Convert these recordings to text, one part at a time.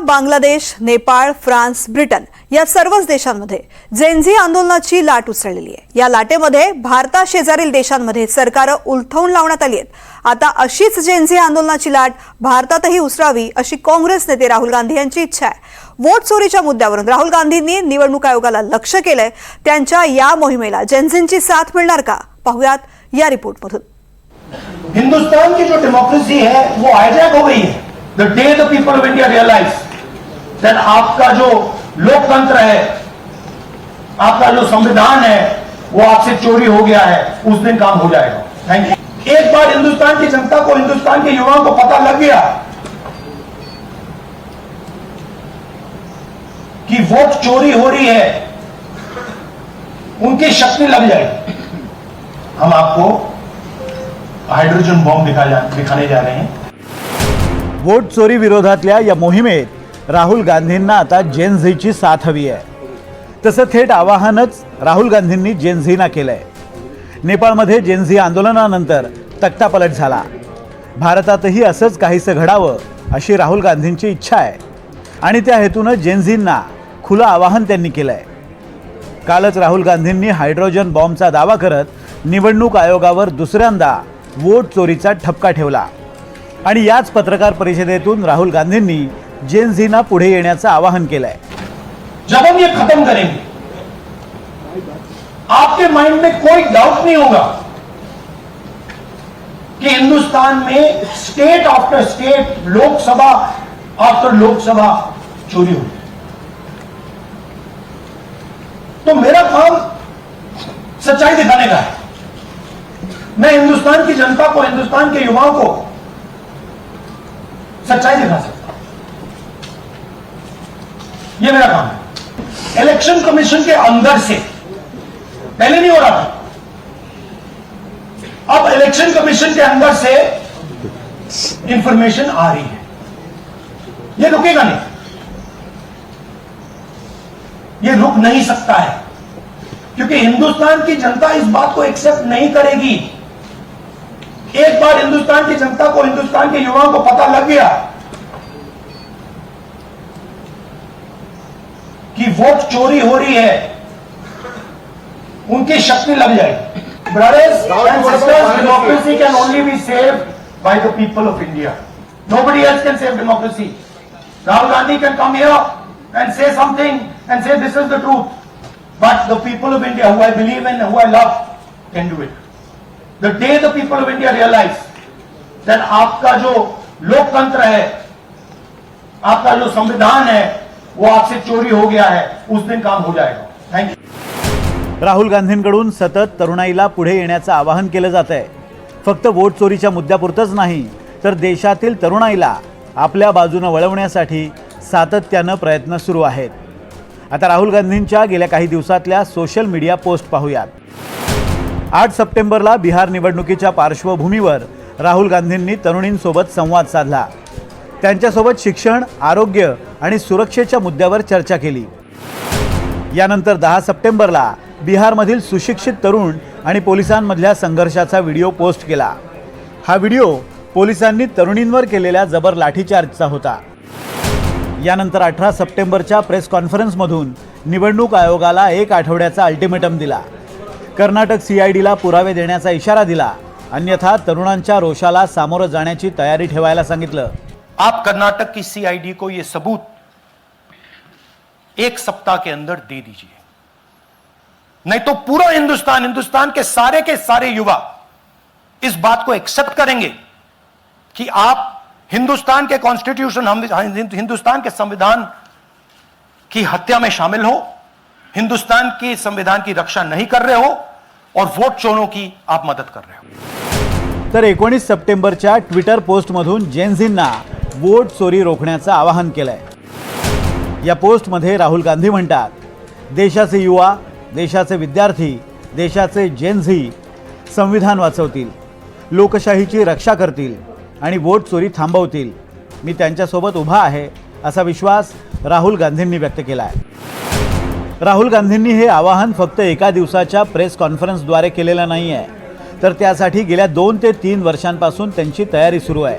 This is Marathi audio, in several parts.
बांगलादेश नेपाळ फ्रान्स ब्रिटन या सर्वच देशांमध्ये जेनझी आंदोलनाची लाट उसळलेली आहे. या लाटेमध्ये भारताशेजारील देशांमध्ये सरकारं उलथवून लावण्यात आली आहेत. आता अशीच जेनझी आंदोलनाची लाट भारतातही उसळावी अशी काँग्रेस नेते राहुल गांधी यांची इच्छा आहे. वोट चोरीच्या मुद्द्यावरून राहुल गांधींनी निवडणूक आयोगाला लक्ष केलंय. त्यांच्या या मोहिमेला जेनझींची साथ मिळणार का? पाहुयात या रिपोर्टमधून. हिंदुस्तान की जो डेमोक्रेसी है वो हाईजैक हो गई है. The day the people of India realise that आपका जो लोकतंत्र है, आपका जो संविधान है, वो आपसे चोरी हो गया है। उस दिन काम हो जाएगा। थैंक यू एक बार हिंदुस्तान की जनता को, हिंदुस्तान के युवाओं को पता लग गया कि वोट चोरी हो रही है, उनकी शक्ति लग जाएगी। हम आपको हाइड्रोजन बॉम्ब दिखा दिखाने जा रहे हैं। वोट चोरी विरोधातल्या या मोहिमेत राहुल गांधींना आता जेन झीची साथ हवी आहे. तसं थेट आवाहनच राहुल गांधींनी जेन झीना आहे नेपाळमध्ये जेन झी आंदोलनानंतर तक्तापलट झाला. भारतातही असंच काहीसं घडावं अशी राहुल गांधींची इच्छा आहे. आणि त्या हेतूनं जेनझींना खुलं आवाहन त्यांनी केलं आहे कालच राहुल गांधींनी हायड्रोजन बॉम्बचा दावा करत निवडणूक आयोगावर दुसऱ्यांदा वोट चोरीचा ठपका ठेवला. आणि याच पत्रकार परिषदेतून राहुल गांधींनी जेन पुढे येण्याचं आवाहन केलंय. जब हम ये खत्म करेंगे, आपके माइंड में कोई डाउट नहीं होगा कि हिंदुस्तान में state after state Lok Sabha after Lok Sabha चोरी हुई। तो मेरा काम सच्चाई दिखाने का है। मैं हिंदुस्तान की जनता को, हिंदुस्तान के युवाओं को सच्चाई दिखा सकता हूँ। ये मेरा काम है। इलेक्शन कमीशन के अंदर से पहले नहीं हो रहा था। अब इलेक्शन कमीशन के अंदर से इंफॉर्मेशन आ रही है। ये रुकेगा नहीं। ये रुक नहीं सकता है। क्योंकि हिंदुस्तान की जनता इस बात को एक्सेप्ट नहीं करेगी। एक बार हिंदुस्तान की जनता को, हिंदुस्तान के युवाओं को पता लग गया कि वोट चोरी हो रही है उनकी शक्ति लग जाए। Brothers and sisters democracy can only be save by the people of India nobody else can save democracy Rahul Gandhi can come here and say something and say this is the truth but the people of India who I believe in who I love can do it the day the people of India realise that आपका जो लोकतंत्र है आपका जो संविधान है वो आपसे चोरी हो गया है उस दिन काम हो जाएगा। थैंक यू राहुल गांधींकडून सतत तरुणाईला पुढे येण्याचं आवाहन केलं जात आहे फक्त वोट चोरीच्या मुद्द्यापुरतंच नाही तर देशातील तरुणाईला आपल्या बाजूनं वळवण्यासाठी सातत्यानं प्रयत्न सुरू आहेत. आता राहुल गांधींच्या गेल्या काही दिवसातल्या सोशल मीडिया पोस्ट पाहूयात. आठ सप्टेंबरला बिहार निवडणुकीच्या पार्श्वभूमीवर राहुल गांधींनी तरुणींसोबत संवाद साधला. त्यांच्यासोबत शिक्षण आरोग्य आणि सुरक्षेच्या मुद्द्यावर चर्चा केली. यानंतर दहा सप्टेंबरला बिहारमधील सुशिक्षित तरुण आणि पोलिसांमधल्या संघर्षाचा व्हिडिओ पोस्ट केला. हा व्हिडिओ पोलिसांनी तरुणींवर केलेल्या जबर लाठीचार्जचा होता. यानंतर अठरा सप्टेंबरच्या प्रेस कॉन्फरन्समधून निवडणूक आयोगाला एक आठवड्याचा अल्टिमेटम दिला. कर्नाटक सी आय डीला पुरावे देण्याचा इशारा दिला. अन्यथा तरुणांच्या रोषाला सामोरं जाण्याची तयारी ठेवायला सांगितलं. आप कर्नाटक की सीआईडी को यह सबूत एक सप्ताह के अंदर दे दीजिए। नहीं तो पूरा हिंदुस्तान हिंदुस्तान के सारे के सारे युवा इस बात को एक्सेप्ट करेंगे कि आप हिंदुस्तान के कॉन्स्टिट्यूशन हिंदुस्तान के संविधान की हत्या में शामिल हो, हिंदुस्तान के संविधान की रक्षा नहीं कर रहे हो और वोट चोरों की आप मदद कर रहे हो। तर एकोणीस सप्टेंबरच्या ट्विटर पोस्टमधून जेनझींना वोट चोरी रोखण्याचं आवाहन केलं आहे या पोस्टमध्ये राहुल गांधी म्हणतात देशाचे युवा देशाचे विद्यार्थी देशाचे जेनझी संविधान वाचवतील लोकशाहीची रक्षा करतील आणि वोट चोरी थांबवतील. मी त्यांच्यासोबत उभा आहे असा विश्वास राहुल गांधींनी व्यक्त केला आहे राहुल गांधींनी हे आवाहन फक्त एका दिवसाच्या प्रेस कॉन्फरन्सद्वारे केलेलं नाही आहे तर त्यासाठी गेल्या दोन ते तीन वर्षांपासून त्यांची तयारी सुरू आहे.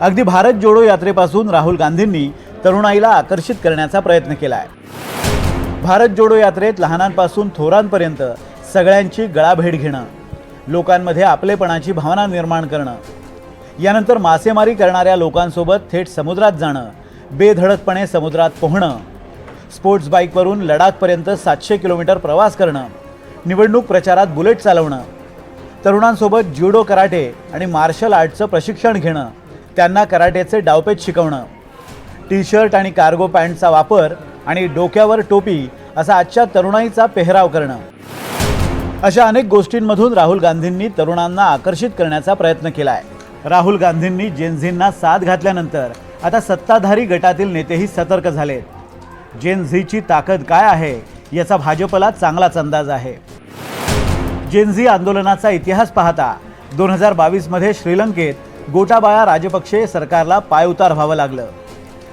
अगदी भारत जोडो यात्रेपासून राहुल गांधींनी तरुणाईला आकर्षित करण्याचा प्रयत्न केला आहे भारत जोडो यात्रेत लहानांपासून थोरांपर्यंत सगळ्यांची गळाभेट घेणं लोकांमध्ये आपलेपणाची भावना निर्माण करणं यानंतर मासेमारी करणाऱ्या लोकांसोबत थेट समुद्रात जाणं बेधडकपणे समुद्रात पोहणं स्पोर्ट्स बाईकवरून लडाखपर्यंत सातशे किलोमीटर प्रवास करणं निवडणूक प्रचारात बुलेट चालवणं तरुणांसोबत ज्युडो कराटे आणि मार्शल आर्टचं प्रशिक्षण घेणं त्यांना कराटेचे डावपेच शिकवणं. टी शर्ट आणि कार्गो पॅन्टचा वापर आणि डोक्यावर टोपी असा आजच्या तरुणाईचा पेहराव करणं. अशा अनेक गोष्टींमधून राहुल गांधींनी तरुणांना आकर्षित करण्याचा प्रयत्न केला आहे राहुल गांधींनी जेनझींना साथ घातल्यानंतर आता सत्ताधारी गटातील नेतेही सतर्क झालेत. जेन झीची ताकद काय आहे याचा भाजपला चांगलाच अंदाज आहे. जेनझी आंदोलनाचा इतिहास पाहता दोन हजार बावीसमध्ये श्रीलंकेत गोटाबाया राजपक्षे सरकारला पायउतार व्हावं लागलं.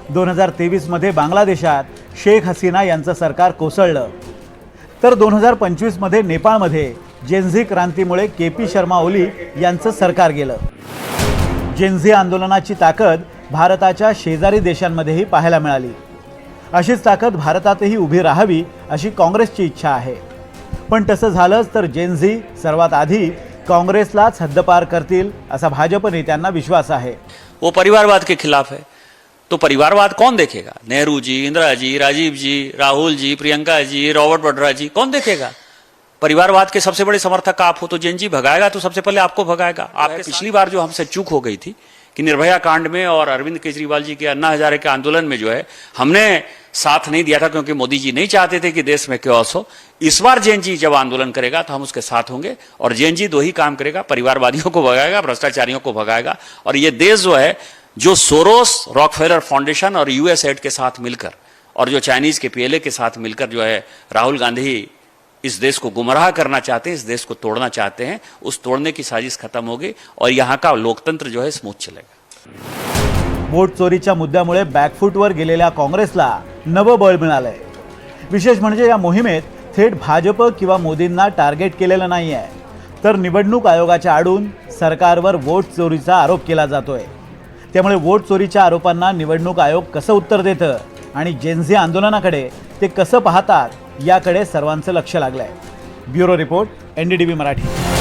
दोन हजार तेवीसमध्ये बांगलादेशात शेख हसीना यांचं सरकार कोसळलं. तर दोन हजार पंचवीसमध्ये नेपाळमध्ये जेन्झी क्रांतीमुळे के पी शर्मा ओली यांचं सरकार गेलं. जेन्झी आंदोलनाची ताकद भारताच्या शेजारी देशांमध्येही पाहायला मिळाली. अशीच ताकद भारतातही उभी राहावी अशी काँग्रेसची इच्छा आहे. पण तसं झालंच तर जेन्झी सर्वात आधी काँग्रेसलाच हद्दपार करतील असा भाजप नेत्यांना विश्वास आहे. वो परिवारवाद के खिलाफ है. तो परिवारवाद कौन देखेगा? नेहरू जी इंदिरा जी राजीव जी राहुल जी प्रियंका जी रॉबर्ट वड्रा जी कौन देखेगा? परिवारवाद के सबसे बड़े समर्थक आप हो तो जैन जी भगाएगा तो सबसे पहले आपको भगाएगा। आपके पिछली बार जो हमसे चूक हो गई थी कि निर्भया कांड में और अरविंद केजरीवाल जी के अन्ना हजारे के आंदोलन में जो है हमने साथ नहीं दिया था क्योंकि मोदी जी नहीं चाहते थे कि देश में क्योस हो। इस बार जेएनजी जी जब आंदोलन करेगा तो हम उसके साथ होंगे और जेएनजी जी दो ही काम करेगा परिवारवादियों को भगाएगा भ्रष्टाचारियों को भगाएगा और ये देश जो है जो सोरोस रॉकफेलर फाउंडेशन और यूएस एड के साथ मिलकर और जो चाइनीज के पीएलए के साथ मिलकर जो है राहुल गांधी इस देश को गुमराह करना चाहते हैं इस देश को तोड़ना चाहते हैं उस तोड़ने की साजिश खत्म होगी और यहाँ का लोकतंत्र जो है स्मूथ चलेगा। वोट चोरीच्या मुद्द्यामुळे बॅकफूटवर गेलेल्या काँग्रेसला नवं बळ आहे विशेष म्हणजे या मोहिमेत थेट भाजप किंवा मोदींना टार्गेट केलेलं नाही आहे तर निवडणूक आयोगाच्या आडून सरकारवर वोट चोरीचा आरोप केला जातोय. त्यामुळे वोट चोरीच्या आरोपांना निवडणूक आयोग कसं उत्तर देतं आणि जेन्झी आंदोलनाकडे ते कसं पाहतात याकडे सर्वांचं लक्ष लागलं आहे bureau report N D T V Marathi.